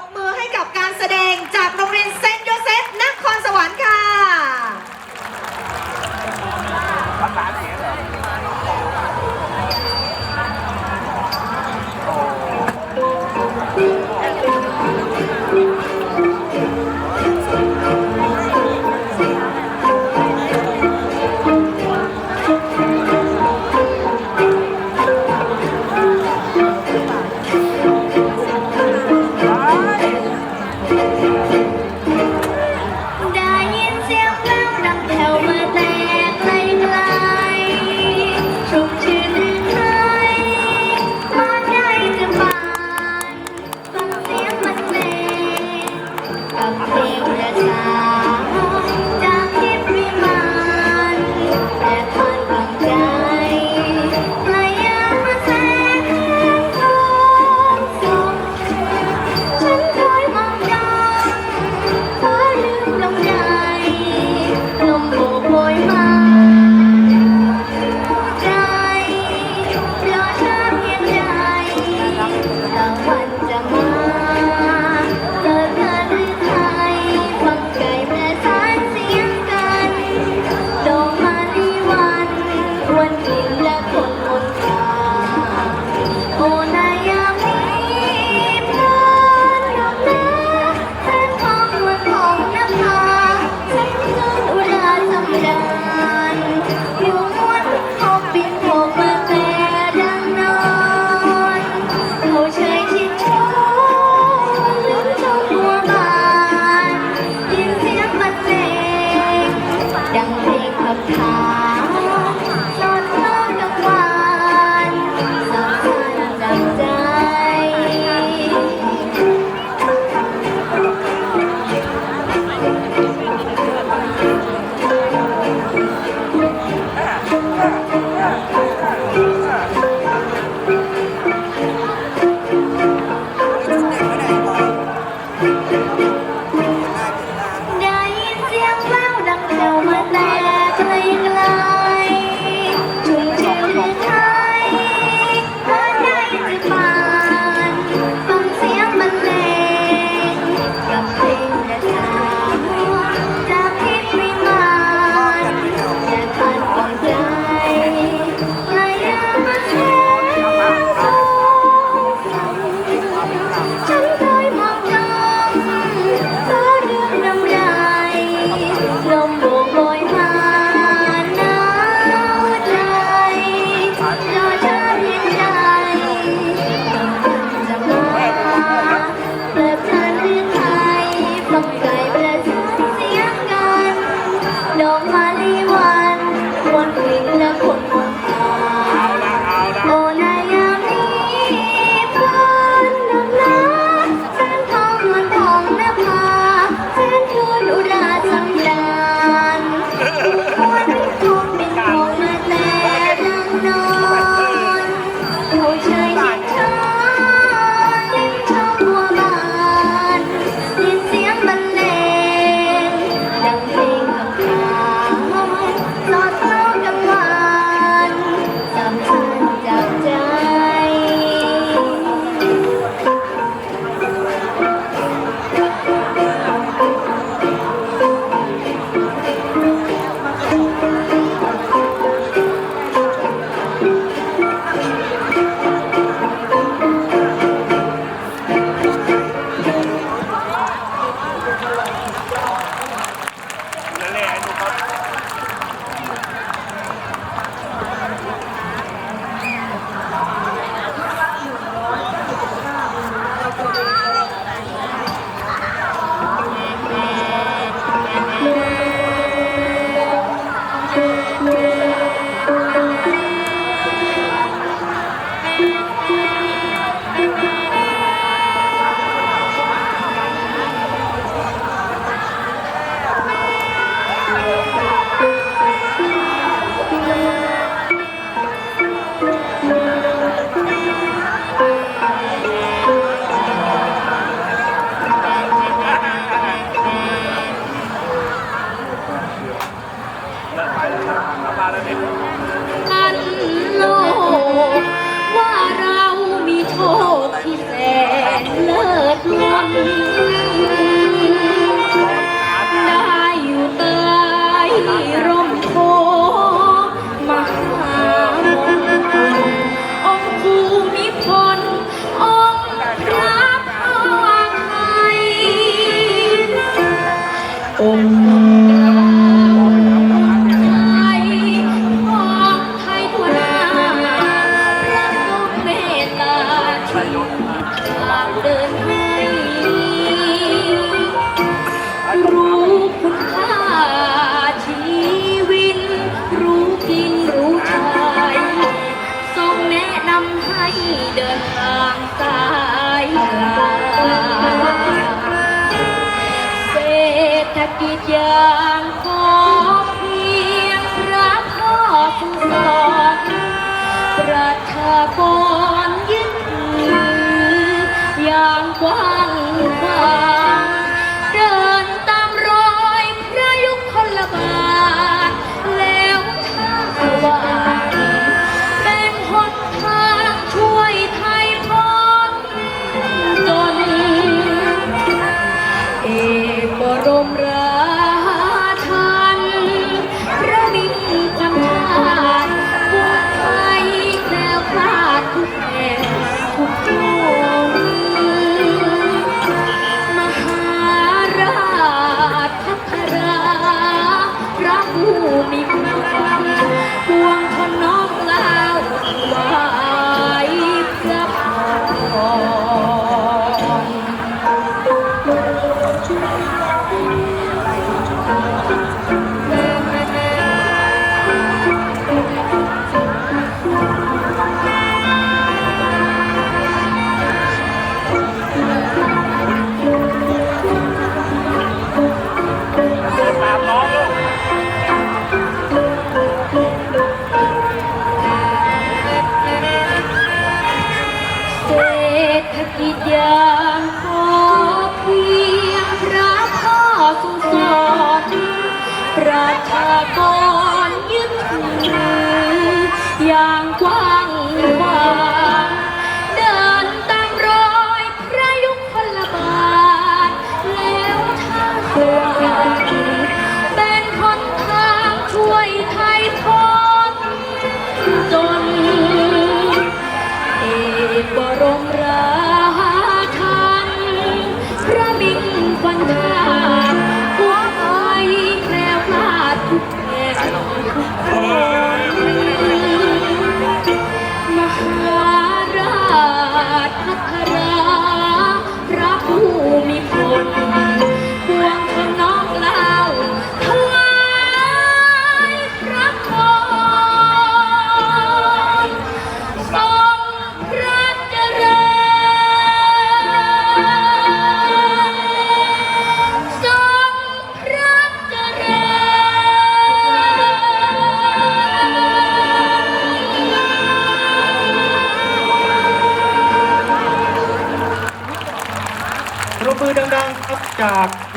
บมือให้กับการแสดง ป ราชพัทราพระผู้มีพล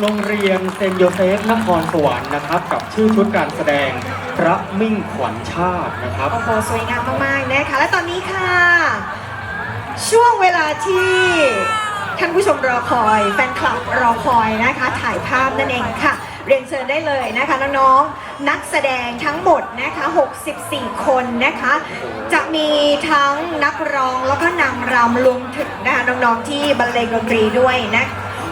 โรงเรียนเซนโยเซฟนครสวรรค์นะครับ กับชื่อชุดการแสดงพระมิ่งขวัญชาตินะครับ โอ้โหสวยงามมาก ๆ นะคะ และตอนนี้ค่ะ ช่วงเวลาที่ท่านผู้ชมรอคอย แฟนคลับรอคอยนะคะ ถ่ายภาพนั่นเองค่ะ เรียนเชิญได้เลยนะคะน้องๆนักแสดงทั้งหมดนะคะ 64 คนนะคะ จะมีทั้งนักร้องแล้วก็นางรำรวมถึงนะคะน้องๆที่บรรเลงดนตรีด้วยนะ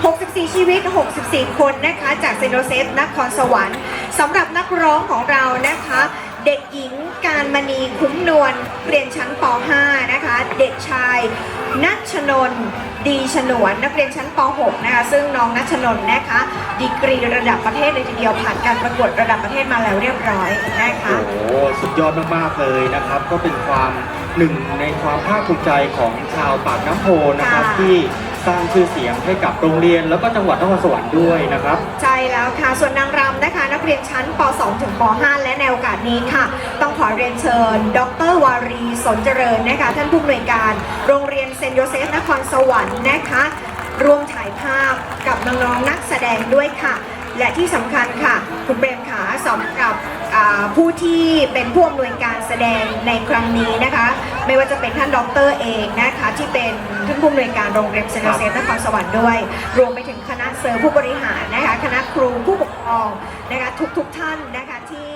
64 ชีวิต 64 คนนะคะ จากเซนโดเซฟนครสวรรค์สำหรับนักร้องของเรานะคะ เด็กหญิงการมณีคุ้มนวลเรียนชั้นป .5 นะคะ เด็กชายนัชนนท์ดีฉนวนนักเรียนชั้นป .6 นะคะซึ่งน้องนัชนนท์นะคะ ดีกรีระดับประเทศเลยทีเดียวผ่านการประกวดระดับประเทศมาแล้วเรียบร้อยนะคะ โอ้โหสุดยอดมากๆเลยนะครับ ก็เป็นความหนึ่งในความภาคภูมิใจของชาวปากน้ำโพนะครับค่ะ ที่ สร้างชื่อเสียงให้กับโรงเรียน แล้วก็จังหวัดนครสวรรค์ด้วยนะครับ ใช่แล้วค่ะ ส่วนนางรำนะคะ นักเรียนชั้นป .2 ถึงป .5 และในโอกาสนี้ค่ะ ต้องขอเรียนเชิญ ดรวารีสนเจริญนะคะ ท่านผู้อำนวยการโรงเรียนเซนโยเซฟนครสวรรค์นะคะ ร่วมถ่ายภาพกับน้องๆนักแสดงด้วยค่ะ และที่สำคัญค่ะ คุณเปรมขาสำหรับผู้ที่เป็นผู้อำนวยการแสดงในครั้งนี้นะคะ ไม่ว่าจะเป็นท่านด็อกเตอร์เองนะคะที่เป็นท่านผู้อำนวยการโรงเรียนเซนต์โยเซนนครสวรรค์ด้วย รวมไปถึงคณะเซอร์ผู้บริหารนะคะคณะครูผู้ปกครองนะคะทุกๆท่านนะคะที่